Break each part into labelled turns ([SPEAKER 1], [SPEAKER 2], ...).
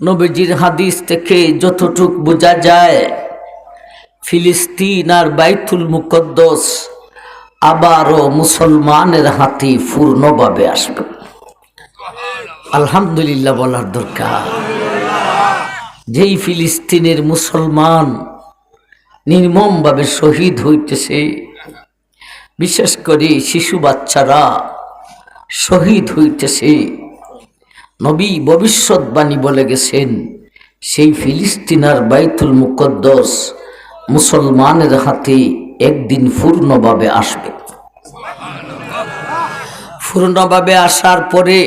[SPEAKER 1] নবীজির হাদিস থেকে যতটুক বোঝা যায়, ফিলিস্তিন আর বাইতুল মুকদ্দস আবারও মুসলমানের হাতে পূর্ণভাবে আসবে। আলহামদুলিল্লাহ বলার দরকার। যেই ফিলিস্তিনের মুসলমান নির্মমভাবে শহীদ হইতেছে, বিশেষ করে শিশু বাচ্চারা শহীদ হইতেছে নবী ভবিষ্যৎবাণী বলে গেছেন, সেই ফিলিস্তিনার বাইতুল মুকদ্দস মুসলমানের হাতে একদিন পূর্ণভাবে আসবে। পূর্ণভাবে আসার পরে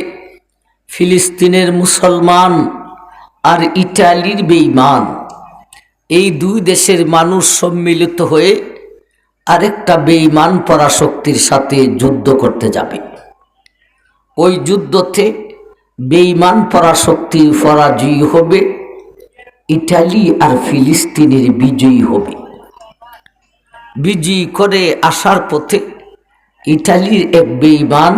[SPEAKER 1] ফিলিস্তিনের মুসলমান আর ইটালির বেইমান এই দুই দেশের মানুষ সম্মিলিত হয়ে আরেকটা বেইমান পরাশক্তির সাথে যুদ্ধ করতে যাবে। ওই যুদ্ধতে বেইমান পরাশক্তির পরাজয়ী হবে, ইটালি আর ফিলিস্তিনের বিজয়ী হবে। বিজয়ী করে আসার পথে ইটালির এক বেইমান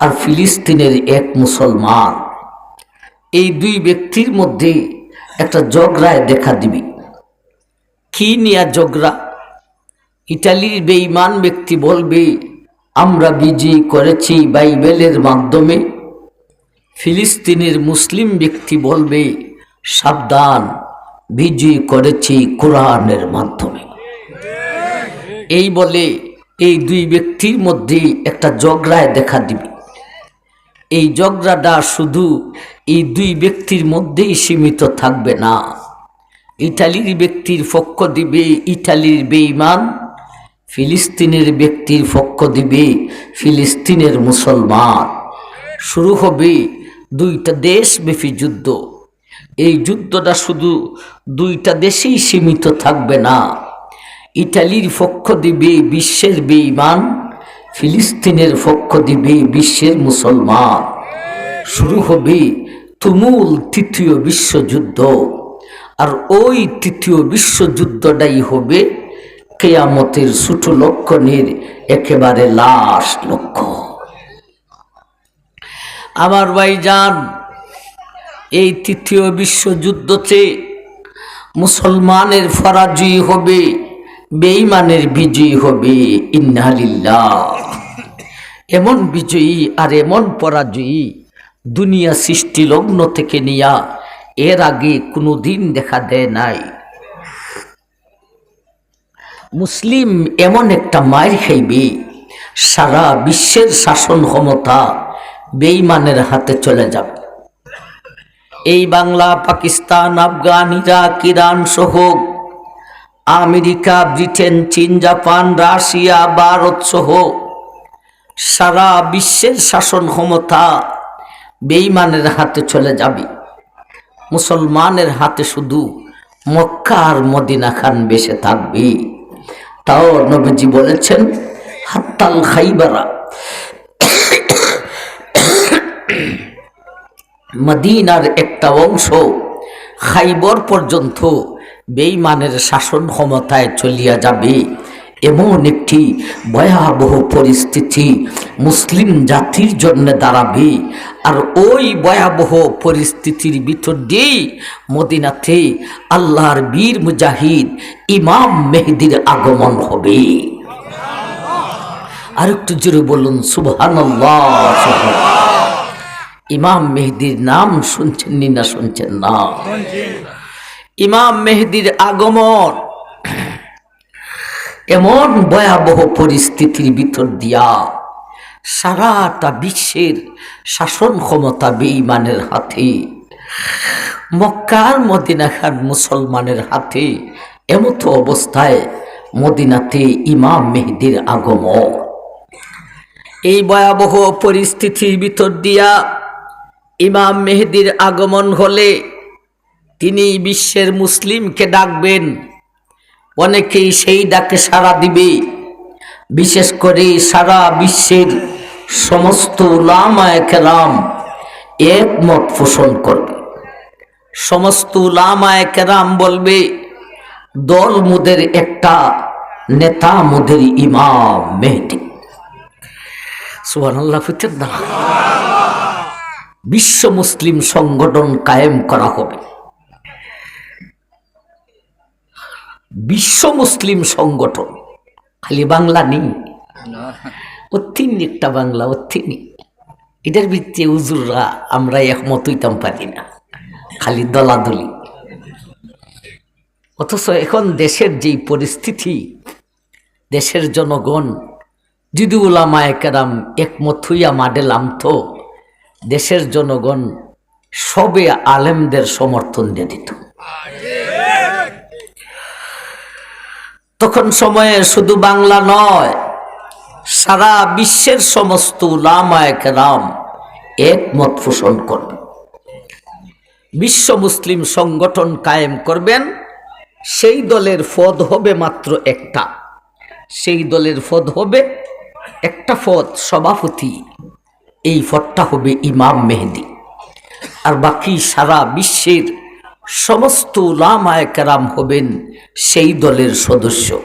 [SPEAKER 1] আর ফিলিস্তিনের এক মুসলমান। এই দুই ব্যক্তির মধ্যে একটা ঝগড়ায় দেখা দিবে। কি নিয়ে ঝগড়া? ইটালির বেইমান ব্যক্তি বলবে, আমরা বিজয়ী করেছি বাইবেলের মাধ্যমে। ফিলিস্তিনের মুসলিম ব্যক্তি বলবে, সাবধান, বিজয়ী করেছি কোরআনের মাধ্যমে। এই বলে এই দুই ব্যক্তির মধ্যে একটা জগড়ায় দেখা দিবে। এই জগড়াটা শুধু এই দুই ব্যক্তির মধ্যেই সীমিত থাকবে না। ইটালির ব্যক্তির পক্ষ দিবে ইটালির বেইমান ফিলিস্তিনের ব্যক্তির পক্ষ দিবে, ফিলিস্তিনের মুসলমান। শুরু হবে দুইটা দেশব্যাপী যুদ্ধ। এই যুদ্ধটা শুধু দুইটা দেশেই সীমিত থাকবে না। ইটালির পক্ষ দিবে বিশ্বের বেইমান ফিলিস্তিনের পক্ষ দিবে বিশ্বের মুসলমান। শুরু হবে তুমুল তৃতীয় বিশ্বযুদ্ধ। আর ওই তৃতীয় বিশ্বযুদ্ধটাই হবে কেয়ামতের ছোট লক্ষণের একেবারে লাশ লক্ষ্য। আমার ভাইজান এই তৃতীয় বিশ্বযুদ্ধতে মুসলমানের ফরাজয়ী হবে বেইমানের বিজয়ী হবে, ইন্নালিল্লাহ। এমন বিজয়ী আর এমন পরাজয়ী দুনিয়া সৃষ্টি লগ্ন থেকে নিয়া এর আগে কোনো দিন দেখা দেয় নাই। মুসলিম এমন একটা মায়ের খাইবে, সারা বিশ্বের শাসন ক্ষমতা বেইমানের হাতে চলে যাবে। এই বাংলা, পাকিস্তান আফগান ইরাক ইরান সহ আমেরিকা, ব্রিটেন, চীন, জাপান, রাশিয়া, ভারত সহ সারা বিশ্বের শাসন ক্ষমতা বেইমানের হাতে চলে যাবে। মুসলমানের হাতে শুধু মক্কা আর মদিনা খান বেসে থাকবে। তাও নবীজি বলেছেন, হাত্তাল খাইবারা। মদিনার একটা অংশ খাইবর পর্যন্ত বেইমানের শাসন ক্ষমতায় চলিয়া যাবে। এমন একটি ভয়াবহ পরিস্থিতি মুসলিম জাতির জন্য দাঁড়াবে। আর ওই ভয়াবহ পরিস্থিতির ভিতর দিয়েই মদিনাতে আল্লাহর বীর মুজাহিদ ইমাম মেহেদির আগমন হবে। আর একটু জোরে বলুন সুবহান ইমাম মেহেদির নাম শুনছেন নি না শুনছেন না? ইমাম মেহেদির আগমন এমন ভয়াবহ পরিস্থিতির ভিতর দিয়া সারাটা বিশ্বের শাসন ক্ষমতা বেঈমানের হাতে, মক্কার মদিনা খান মুসলমানের হাতে, এমতো অবস্থায় মদিনাতে ইমাম মেহেদির আগমন। এই ভয়াবহ পরিস্থিতির ভিতর দিয়া ইমাম মেহেদির আগমন হলে তিনি বিশ্বের মুসলিমকে ডাকবেন। অনেকেই সেই ডাকে সাড়া দিবে। বিশেষ করে সারা বিশ্বের সমস্ত উলামায় কেরাম একমত পোষণ করবে। সমস্ত উলামায় কেরাম বলবে, দল মুদের একটা, নেতা মুদের ইমাম মেহেদি। সুবহানাল্লাহ ফুটেন না বিশ্ব মুসলিম সংগঠন কায়েম করা হবে। বিশ্ব মুসলিম সংগঠন, খালি বাংলা নেই। অথিন একটা বাংলা অথিনি এটার ভিত্তি উজুররা আমরা একমত হইতাম পারি না। খালি দলাদলি। অথচ এখন দেশের যেই পরিস্থিতি, দেশের জনগণ, যদি উলামায় কেরাম একমত হইয়া মাডেলাম তো দেশের জনগণ সবে আলেমদের সমর্থন দিয়ে দিত। তখন সময়ে শুধু বাংলা নয়, সারা বিশ্বের সমস্ত উলামায় রাম একমত পোষণ করবে। বিশ্ব মুসলিম সংগঠন কায়েম করবেন, সেই দলের পদ হবে মাত্র একটা। সেই দলের পদ হবে একটা পদ সভাপতি। এই ফটটা হবে ইমাম মেহেদি। আর বাকি সারা বিশ্বের সমস্ত কেরাম হবেন সেই দলের সদস্য।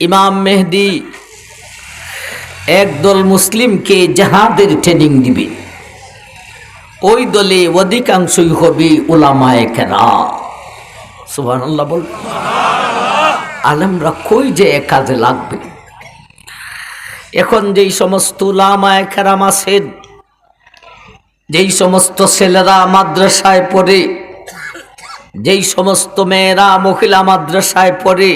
[SPEAKER 1] ইমাম মেহেদি একদল মুসলিমকে জাহাদের ট্রেনিং দিবে। ওই দলে অধিকাংশই হবে ওলামায় কেরাম। সুবাহ বল। আলেমরা কই যে কাজে লাগবে? এখন যেই সমস্ত উলামায় কেরাম আছেন, যেই সমস্ত ছেলেরা মাদ্রাসায় পড়ে, যেই সমস্ত মেয়েরা মহিলা মাদ্রাসায় পড়ে,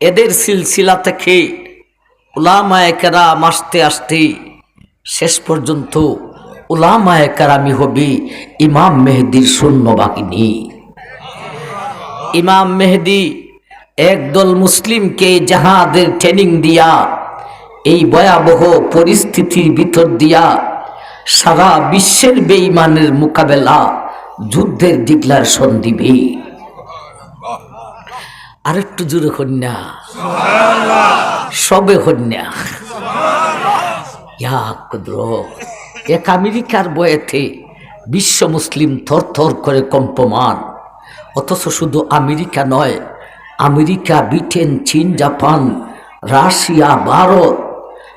[SPEAKER 1] এদের সিলসিলা থেকে উলামায় কেরাম আসতে আসতে শেষ পর্যন্ত উলামায় কেরামি হবে ইমাম মেহেদির শূন্য বাহিনী ইমাম মেহেদি একদল মুসলিমকে জাহাদের ট্রেনিং দিয়া এই ভয়াবহ পরিস্থিতির ভিতর দিয়া সারা বিশ্বের বেইমানের মোকাবেলা যুদ্ধের ডিক্লারেশন দিবে। আরেকটু জোরে কন্যা সবে কন্যা ইয়া কুদ্র এক আমেরিকার বয়েতে বিশ্ব মুসলিম থর থর করে কম্পমান। অথচ শুধু আমেরিকা নয়, আমেরিকা, ব্রিটেন, চীন, জাপান, রাশিয়া, ভারত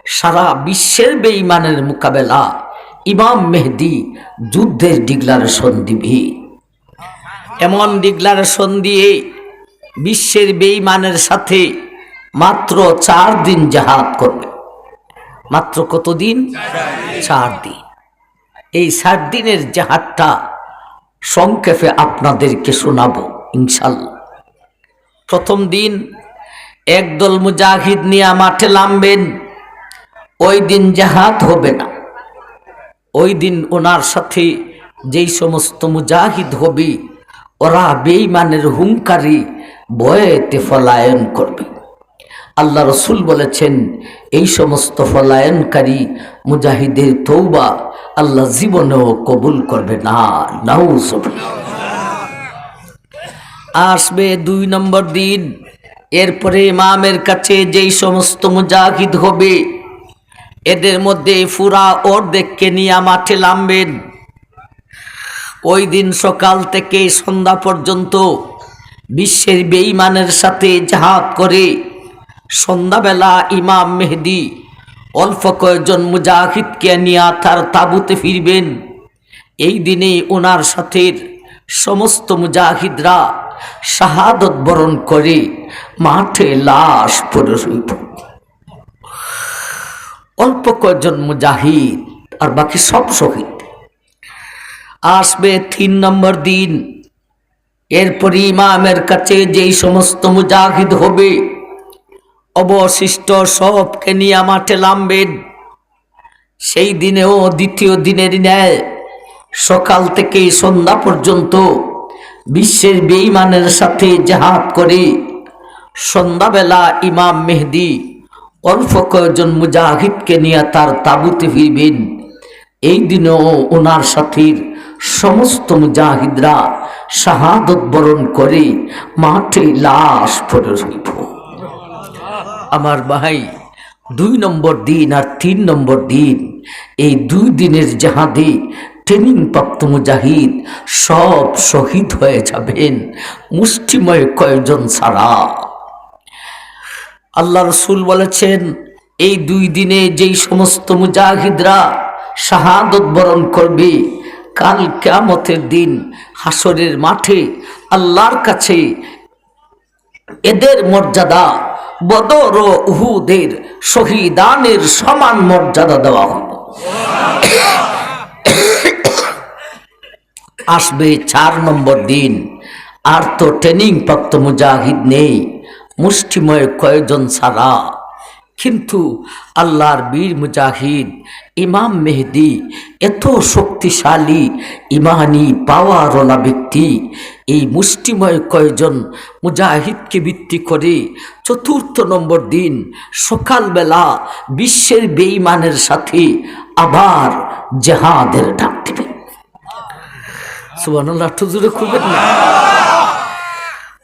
[SPEAKER 1] সারা বিশ্বের বেঈমানের মোকাবেলা। ইমাম মেহেদি যুদ্ধের ডিক্লারেশন দিবি। এমন ডিক্লারেশন দিয়ে বিশ্বের বেইমানের সাথে মাত্র চার দিন জাহাদ করবে। মাত্র কতদিন? চার দিন। এই চার দিনের জাহাজটা সংক্ষেপে আপনাদেরকে শোনাবো, ইনশাল্লাহ। প্রথম দিন একদল মুজাহিদ নিয়ে মাঠে নামবেন। ওই দিন জাহাদ হবে না। ওই দিন ওনার সাথে যেই সমস্ত মুজাহিদ হবে, ওরা বেইমানের হুঙ্কারি বয়েতে ফলায়ন করবে। আল্লাহ রসুল বলেছেন, এই সমস্ত ফলায়নকারী মুজাহিদের তৌবা আল্লাহ জীবনেও কবুল করবে না। আসবে দুই নম্বর দিন। এরপরে ইমামের কাছে যেই সমস্ত মুজাহিদ হবে এদের মধ্যে ফুরা অর্ধেককে নিয়ে মাঠে নামবেন। ওই দিন সকাল থেকে সন্ধ্যা পর্যন্ত বিশ্বের বেঈমানের সাথে জাহাদ করে সন্ধ্যাবেলা ইমাম মেহেদি অল্প কয়েকজন মুজাহিদকে নিয়ে তার তাবুতে ফিরবেন। এই দিনে ওনার সাথে সমস্ত মুজাহিদরা শাহাদত বরণ করে মাঠে লাশ পড়ে অল্প কয়েকজন মুজাহিদ আর বাকি সব শহীদ। আসবে তিন নম্বর দিন। এরপর ইমামের কাছে যেই সমস্ত মুজাহিদ হবে, অবশিষ্ট সবকে নিয়ে মাঠে নামবেন। সেই দিনেও দ্বিতীয় দিনের ন্যায় সকাল থেকে সন্ধ্যা পর্যন্ত বিশ্বের বেইমানের সাথে জাহাদ করে সন্ধ্যাবেলা ইমাম মেহেদি অল্প কয়েকজন মুজাহিদকে নিয়ে তার তাবুতে ফিরবেন। এই দিনেও ওনার সাথে সমস্ত মুজাহিদরা শাহাদত বরণ করে মাঠে লাশ পড়ে রইব আমার ভাই, দুই নম্বর দিন আর তিন নম্বর দিন, এই দুই দিনের জাহাদে ট্রেনিং প্রাপ্ত মুজাহিদ সব শহীদ হয়ে যাবেন, মুষ্টিময় কয়েকজন ছাড়া। আল্লাহ রসুল বলেছেন, এই দুই দিনে যেই সমস্ত মুজাহিদরা শাহাদত বরণ করবে, কাল কেয়ামতের দিন হাসরের মাঠে আল্লাহর কাছে এদের মর্যাদা বদর ও উহুদের শহীদানের সমান মর্যাদা দেওয়া হবে আসবে চার নম্বর দিন, আর তো ট্রেনিং প্রাপ্ত মুজাহিদ নেই। মুষ্টিময় কয়েকজন ছাড়া। কিন্তু আল্লাহর বীর মুজাহিদ ইমাম মেহেদি এত শক্তিশালী, ইমানি, পাওয়ারওয়ালা ব্যক্তি, এই মুষ্টিময় কয়জন মুজাহিদকে ভিত্তি করে চতুর্থ নম্বর দিন সকালবেলা বিশ্বের বেঈমানের সাথে আবার জেহাদের ডাক দিবেন সুবহানাল্লাহ একটু জোরে খুলবেন না?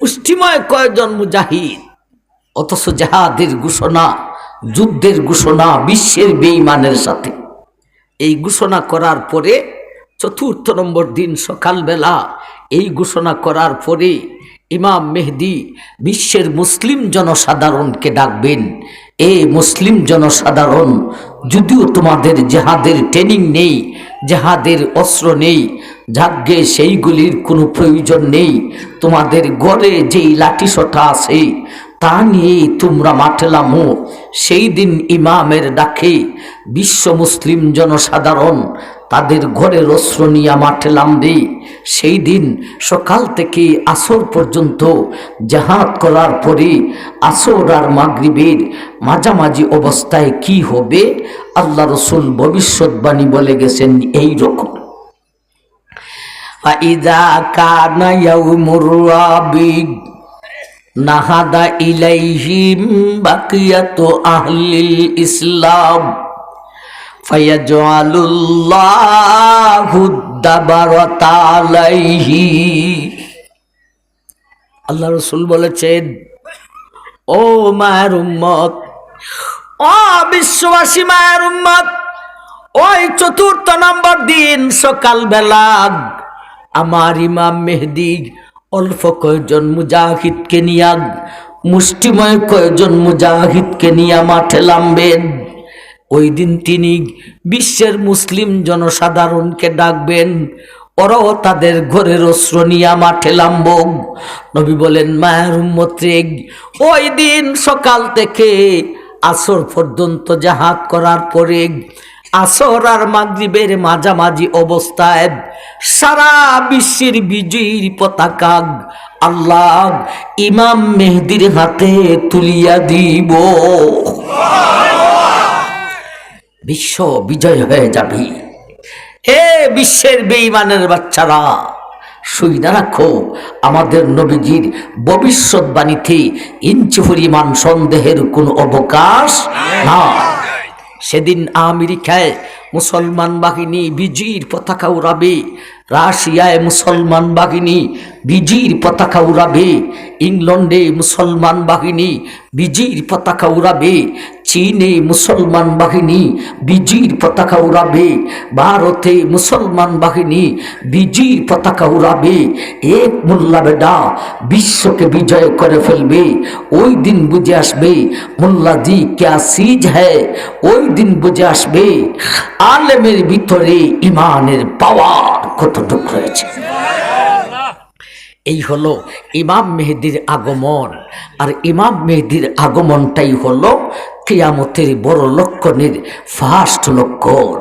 [SPEAKER 1] মুষ্টিময় কয়জন মুজাহিদ? অথচ জাহাদের ঘোষণা, যুদ্ধের ঘোষণা বিশ্বের বেঈমানের সাথে। এই ঘোষণা করার পরে চতুর্থ নম্বর দিন সকালবেলা এই ঘোষণা করার পরে ইমাম মেহদি বিশ্বের মুসলিম জনসাধারণকে ডাকবেন, এ মুসলিম জনসাধারণ, যদিও তোমাদের জেহাদের ট্রেনিং নেই, জেহাদের অস্ত্র নেই যাগ্যে সেইগুলির কোনো প্রয়োজন নেই, তোমাদের গড়ে যেই লাঠি লাঠিসোটা আছে, তা নিয়েই তোমরা মাঠে নামো। সেই দিন ইমামের ডাকে, বিশ্ব মুসলিম জনসাধারণ, তাদের ঘরের অস্ত্র নিয়ে মাঠে নামবে। সেই দিন সকাল থেকে আসর পর্যন্ত জাহাদ করার পরে আসর আর মাগরিবের মাঝামাঝি অবস্থায় কি হবে? আল্লাহ রসুল ভবিষ্যৎবাণী বলে গেছেন এই রকম فإذا كان يوم الرابع نهض إليهم بقية أهل الإسلام فيجعل الله الدبرة عليه আল্লাহ রসুল বলেছেন ও মায়ের উম্মত ও বিশ্ববাসী মায়ের উম্মত ওই চতুর্থ নম্বর দিন সকালবেলা আমার ইমাম মেহদি, অল্প কয়েকজন মুজাহিদকে নিয়া, মুষ্টিময় কয়েকজন মুজাহিদকে নিয়ে মাঠে নামবেন। ওই দিন তিনি বিশ্বের মুসলিম জনসাধারণকে ডাকবেন, ওরাও তাদের ঘরের অস্ত্র নিয়ে মাঠে নামব। নবী বলেন, মায়ের উম্মতে ওই দিন সকাল থেকে আসর পর্যন্ত জাহাজ করার পরে আসর আর মাগরিবের মাঝামাঝি অবস্থায় সারা বিশ্বের বিজয়ীর পতাকা আল্লাহ ইমাম মেহদির হাতে তুলিয়া দিব। বিশ্ব বিজয় হয়ে যাবে। হে বিশ্বের বেঈমানের বাচ্চারা শুইনা রাখো। আমাদের নবীজির ভবিষ্যৎবাণীতে ইঞ্চি পরিমাণ সন্দেহের কোনো অবকাশ না। সেদিন আমেরিকায় মুসলমান বাহিনী বিজির পতাকা উড়াবে, রাশিয়ায় মুসলমান বাহিনী বিজির পতাকা উড়াবে ইংল্যান্ডে মুসলমান বাহিনী বিজির পতাকা উড়াবে চীনে মুসলমান বাহিনী, বিজির পতাকা উড়াবে। ভারতে মুসলমান বাহিনী, বিজির পতাকা উড়াবে। এক মোল্লা বেডা বিশ্বকে বিজয় করে ফেলবে। ওই দিন বুঝে আসবে, মোল্লা জি ক্যা সিজ হ্যায় ওই দিন বুঝে আসবে, আলেমের ভিতরে ইমানের পাওয়ার কতটুক রয়েছে। এই হলো ইমাম মেহেদির আগমন। আর ইমাম মেহেদির আগমনটাই হলো কিয়ামতের বড় লক্ষণের ফার্স্ট লক্ষণ